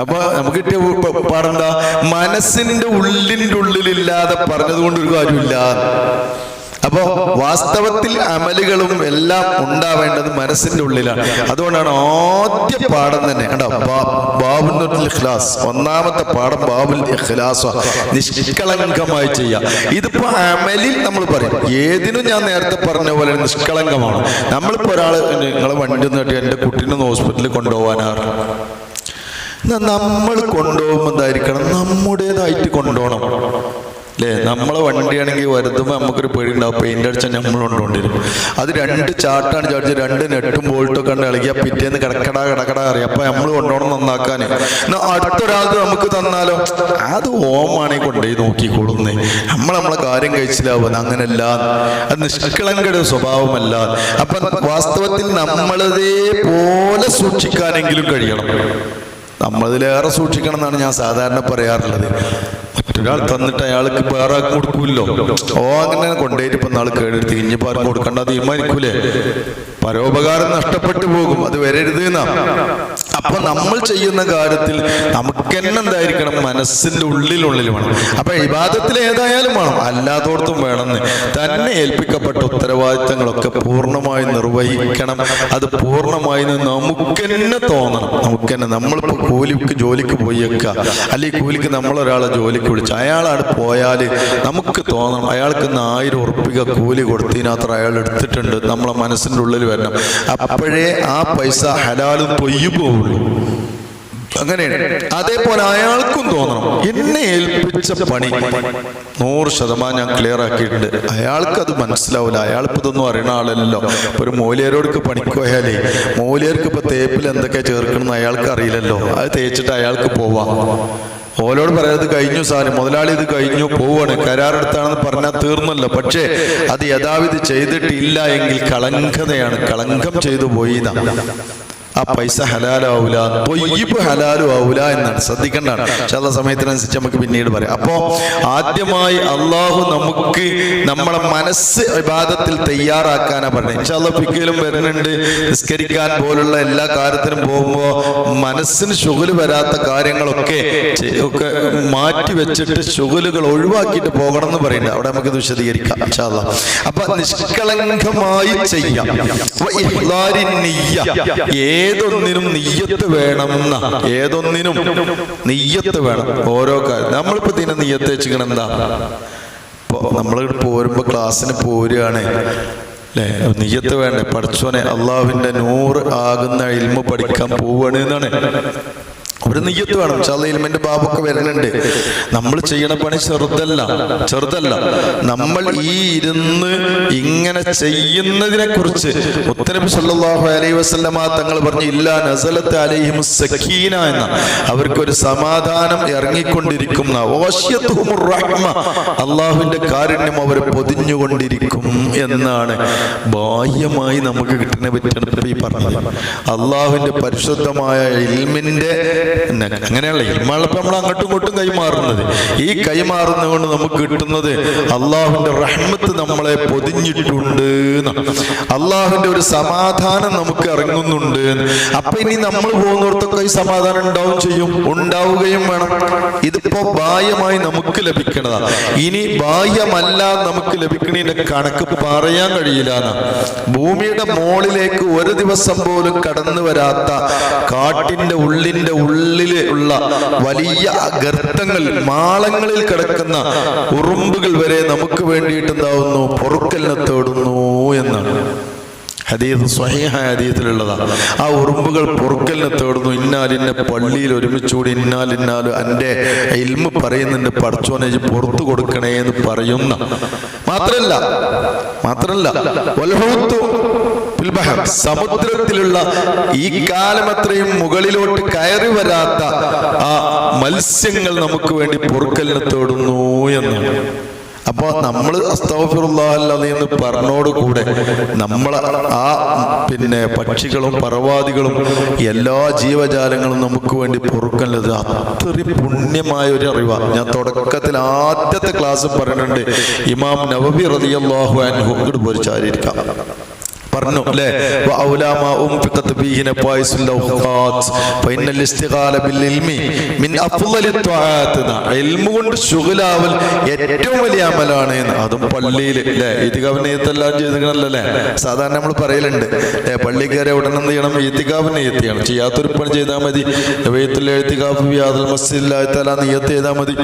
അപ്പൊ നമുക്ക് കിട്ടിയ പാടണ്ട മനസ്സിന്റെ ഉള്ളിന്റെ ഉള്ളിലില്ലാതെ പറഞ്ഞതുകൊണ്ട് ഒരു കാര്യമില്ല. അപ്പോ വാസ്തവത്തിൽ അമലുകളും എല്ലാം ഉണ്ടാവേണ്ടത് മനസ്സിന്റെ ഉള്ളിലാണ്. അതുകൊണ്ടാണ് ആദ്യ പാഠം തന്നെ കണ്ടോ? ബാബുൽ ഇഖ്ലാസ്. ഒന്നാമത്തെ പാഠം ബാബുൽ ഇഖ്ലാസ് നിഷ്കളങ്കമായി ചെയ്യാം. ഇതിപ്പോ അമലിൽ നമ്മൾ പറയും ഏതിനും ഞാൻ നേരത്തെ പറഞ്ഞ പോലെ നിഷ്കളങ്കമാണ്. നമ്മളിപ്പോ ഒരാൾ നിങ്ങളെ വണ്ടി നീട്ടി എന്റെ കുട്ടീനെ ഹോസ്പിറ്റലിൽ കൊണ്ടുപോകാനാണ് നമ്മൾ കൊണ്ടുപോകുമ്പോൾ എന്തായിരിക്കണം നമ്മുടേതായിട്ട് കൊണ്ടുപോകണം. അല്ലേ നമ്മളെ വണ്ടിയാണെങ്കിൽ വരുത്തുമ്പോൾ നമുക്കൊരു പേടി ഉണ്ടാവും പെയിന്റ് അടിച്ചാൽ നമ്മൾ കൊണ്ടുകൊണ്ടിരും അത് രണ്ട് ചാട്ടാണ് ചാടിച്ച് രണ്ട് നെട്ടും ബോൾട്ടും ഒക്കെ ഉണ്ട് ഇളകിയാൽ പിറ്റേന്ന് കിടക്കട കിടക്കട അറിയാം. അപ്പൊ നമ്മൾ കൊണ്ടുപോകണം നന്നാക്കാൻ അടുത്തൊരാൾക്ക് നമുക്ക് തന്നാലോ? അത് ഓമാണെങ്കിൽ കൊണ്ടുപോയി നോക്കിക്കൊള്ളുന്നേ നമ്മൾ നമ്മളെ കാര്യം കഴിച്ചില്ലാവുന്ന അങ്ങനല്ല. അത് നിഷ്കളങ്കയുടെ സ്വഭാവമല്ല. അപ്പൊ വാസ്തവത്തിൽ നമ്മളതേ പോലെ സൂക്ഷിക്കാനെങ്കിലും കഴിയണം. നമ്മളതിലേറെ സൂക്ഷിക്കണം എന്നാണ് ഞാൻ സാധാരണ പറയാറുള്ളത്. മറ്റൊരാൾ തന്നിട്ട് അയാൾക്ക് വേറെ കൊടുക്കൂല്ലോ. ഓ അങ്ങനെ കൊണ്ടുപോയിട്ട് ഇപ്പൊ നാൾ കേടെടുത്ത് ആർക്കും കൊടുക്കണ്ട? തീരുമാനിക്കൂലേ പരോപകാരം നഷ്ടപ്പെട്ടു പോകും. അത് വരരുത് എന്നാ അപ്പൊ നമ്മൾ ചെയ്യുന്ന കാര്യത്തിൽ നമുക്ക് തന്നെ എന്തായിരിക്കണം മനസ്സിന്റെ ഉള്ളിലുള്ളിൽ വേണം. അപ്പൊ ഇബാദത്തിൽ ഏതായാലും വേണം. അല്ലാത്തോടത്തും വേണമെന്ന് തന്നെ ഏൽപ്പിക്കപ്പെട്ട ഉത്തരവാദിത്തങ്ങളൊക്കെ പൂർണമായി നിർവഹിക്കണം. അത് പൂർണമായി നമുക്ക് തന്നെ തോന്നണം. നമുക്ക് തന്നെ നമ്മളിപ്പോ കൂലിക്ക് ജോലിക്ക് പോയേക്കുക അല്ലെങ്കിൽ കൂലിക്ക് നമ്മളൊരാളെ ജോലിക്ക് വിളിച്ചു അയാളാണ് പോയാൽ നമുക്ക് തോന്നണം. അയാൾക്ക് ആയിരം ഉറപ്പിക കൂലി കൊടുത്തതിനകത്ത് അയാൾ എടുത്തിട്ടുണ്ട്. നമ്മളെ മനസ്സിന്റെ ഉള്ളിൽ വരണം അപ്പോഴേ ആ പൈസ ഹലാലും പൊയ്യു പോവുള്ളൂ. അങ്ങനെയാണ്. അതേപോലെ അയാൾക്കും തോന്നണം. എന്നെ ഏൽപ്പിച്ച പണി നൂറ് ശതമാനം ഞാൻ ക്ലിയർ ആക്കിയിട്ടുണ്ട്. അയാൾക്ക് അത് മനസ്സിലാവില്ല അയാൾക്ക് ഇതൊന്നും അറിയണ ആളല്ലല്ലോ. ഒരു മൂലിയരോടൊക്കെ പണിക്കോയാലേ മൂലിയർക്ക് ഇപ്പൊ തേപ്പിൽ എന്തൊക്കെ ചേർക്കണം അയാൾക്ക് അറിയില്ലല്ലോ. അത് തേച്ചിട്ട് അയാൾക്ക് പോവാം. ഓലോട് പറയാത് കഴിഞ്ഞു സാധനം. മുതലാളി ഇത് കഴിഞ്ഞു പോവാണ്. കരാറെടുത്താണെന്ന് പറഞ്ഞാൽ തീർന്നല്ലോ. പക്ഷേ അത് യഥാവിധി ചെയ്തിട്ടില്ല എങ്കിൽ കളങ്കതയാണ്. കളങ്കം ചെയ്തു പോയി ആ പൈസ ഹലാലാവൂല തൊയ്യപ്പ് ഹലാലും ആവൂല എന്നാണ്. ശ്രദ്ധിക്കേണ്ടതാണ്. ചില സമയത്തിനനുസരിച്ച് നമുക്ക് പിന്നീട് പറയാം. അപ്പോ ആദ്യമായി അള്ളാഹു നമുക്ക് നമ്മളെ മനസ്സ് വിവാദത്തിൽ തയ്യാറാക്കാനാ പറഞ്ഞത് ഇൻഷാല്ല പിക്കയിലും വരുന്നുണ്ട്. നിസ്കരിക്കാൻ പോലുള്ള എല്ലാ കാര്യത്തിനും പോകുമ്പോൾ മനസ്സിന് ശുഗൽ വരാത്ത കാര്യങ്ങളൊക്കെ ഒക്കെ മാറ്റി വെച്ചിട്ട് ശുഗലുകൾ ഒഴിവാക്കിയിട്ട് പോകണം എന്ന് പറയുന്നത് അവിടെ നമുക്ക് ഇത് വിശദീകരിക്കാം. ഇൻഷാല്ല അപ്പൊ നിഷ്കളങ്കമായി ചെയ്യാം. നിയ്യ. ഏതൊന്നിനും നെയ്യത്ത് വേണം ഏതൊന്നിനും നെയ്യത്ത് വേണം. ഓരോ കാര്യം നമ്മളിപ്പോ ഇതിനെ നെയ്യത്ത് വെച്ചിക്കണം എന്താ? നമ്മൾ പോരുമ്പോ ക്ലാസ്സിന് പോരുകയാണ്. അല്ലേ നെയ്യത്ത് വേണ്ടേ? പഠിച്ചോനെ അള്ളാഹുവിന്റെ നൂറ് ആകുന്ന ഇൽമ പഠിക്കാൻ പോവുകയാണ് എന്നാണ്. ഒരു നെയ്യത്ത് വേണം ചതയിൽമെന്റ് ബാബൊക്കെ വരുന്നുണ്ട്. നമ്മൾ ചെയ്യണ പണി ചെറുതല്ല ചെറുതല്ല. നമ്മൾ ഈ ഇരുന്ന് ഇങ്ങനെ ചെയ്യുന്നതിനെ കുറിച്ച് വസല്ലമ തങ്ങൾ പറഞ്ഞു ഇല്ല നസലത്ത് അലൈഹിം എന്ന. അവർക്കൊരു സമാധാനം ഇറങ്ങിക്കൊണ്ടിരിക്കുന്ന അള്ളാഹുവിന്റെ കാരുണ്യം അവർ പൊതിഞ്ഞുകൊണ്ടിരിക്കും എന്നാണ് ബാഹ്യമായി നമുക്ക് കിട്ടുന്ന പറ്റിയാണ് ഈ പറഞ്ഞത്. അള്ളാഹുവിന്റെ പരിശുദ്ധമായ ഇൽമിന്റെ അങ്ങനെയുള്ള ഇൽമുള്ളപ്പോ നമ്മൾ അങ്ങോട്ടും ഇങ്ങോട്ടും കൈമാറുന്നത്. ഈ കൈമാറുന്നത് കൊണ്ട് നമുക്ക് കിട്ടുന്നത് അള്ളാഹുവിന്റെ റഹ്മത്ത് നമ്മളെ പൊതിഞ്ഞിട്ടുണ്ട് എന്നാണ്. അള്ളാഹുവിന്റെ ഒരു സമാധാനം നമുക്ക് ഇറങ്ങുന്നുണ്ട് അപ്പൊ ഇനി നമ്മൾ പോകുന്നിടത്തൊക്കെ ഈ സമാധാനം ഉണ്ടാവും ചെയ്യും. ഉണ്ടാവുകയും വേണം. ഇതിപ്പോ ബാഹ്യമായി നമുക്ക് ലഭിക്കണതാണ് ഇനി ബാഹ്യമല്ല നമുക്ക് ലഭിക്കണതിന്റെ കണക്ക് പറയാൻ കഴിയില്ല ഭൂമിയുടെ മോളിലേക്ക് ഒരു ദിവസം പോലും കടന്നു വരാത്ത കാട്ടിന്റെ ഉള്ളിന്റെ ഉള്ളിൽ ഉള്ള വലിയ ഗർത്തങ്ങൾ മാളങ്ങളിൽ കിടക്കുന്ന ഉറുമ്പുകൾ വരെ നമുക്ക് വേണ്ടിയിട്ട് എന്താവുന്നു? പൊറുക്കലിനെ തേടുന്നു എന്നാണ്. ഹദീസ് സ്വഹീഹായ ഹദീസിലുള്ളതാണ്. ആ ഉറുമ്പുകൾ പൊറുക്കലിനെ തേടുന്നു. ഇന്നാലിന്നെ പള്ളിയിൽ ഒരുമിച്ചുകൂടി ഇന്നാലിന്നാലും എന്റെ ഇൽമ പറയുന്നുണ്ട് പഠിച്ചോനെ പുറത്തു കൊടുക്കണേ എന്ന് പറയുന്ന. മാത്രല്ല മാത്രല്ല. സമുദ്രത്തിലുള്ള ഈ കാലം അത്രയും മുകളിലോട്ട് കയറി വരാത്ത ആ മത്സ്യങ്ങൾ നമുക്ക് വേണ്ടി പൊറുക്കലിനെ തേടുന്നു എന്നാണ്. അപ്പൊ നമ്മൾ അസ്തഫിറുല്ലാഹി എന്ന് പറഞ്ഞോട് കൂടെ നമ്മൾ ആ പിന്നെ പക്ഷികളും പർവാദികളും എല്ലാ ജീവജാലങ്ങളും നമുക്ക് വേണ്ടി പൊറുക്കല്ലത് അത്രയും പുണ്യമായ ഒരു അറിവാണ് ഞാൻ തുടക്കത്തിൽ ആദ്യത്തെ ക്ലാസ് പറഞ്ഞിട്ടുണ്ട്. ഇമാം നവബി റളിയല്ലാഹു അൻഹു. ഇങ്ങോട്ട് പോരിച്ചായിരിക്കാം പറഞ്ഞു അല്ലേ? കൊണ്ട് ശുഗലാവൽ ഏറ്റവും വലിയ അമലാണ് എന്ന്. അതും പള്ളിയിൽ അല്ലേ? ഈത്തികാവ് നെയ്ത്തെല്ലാം ചെയ്തിരിക്കണല്ലേ സാധാരണ നമ്മൾ പറയലുണ്ട് പള്ളി പള്ളിക്കാരെ ഉടനെ എന്ത് ചെയ്യണം? ഈത്തികാവ് നെയ്ത്തിയാണ് ചെയ്യാത്തൊരു പണി ചെയ്താൽ മതി. വെയ്ത്തിൽ എഴുത്തികാവ് യാതൊരു മസ്ജിദില്ലാത്താൽ നിയത്ത് ചെയ്താൽ മതി.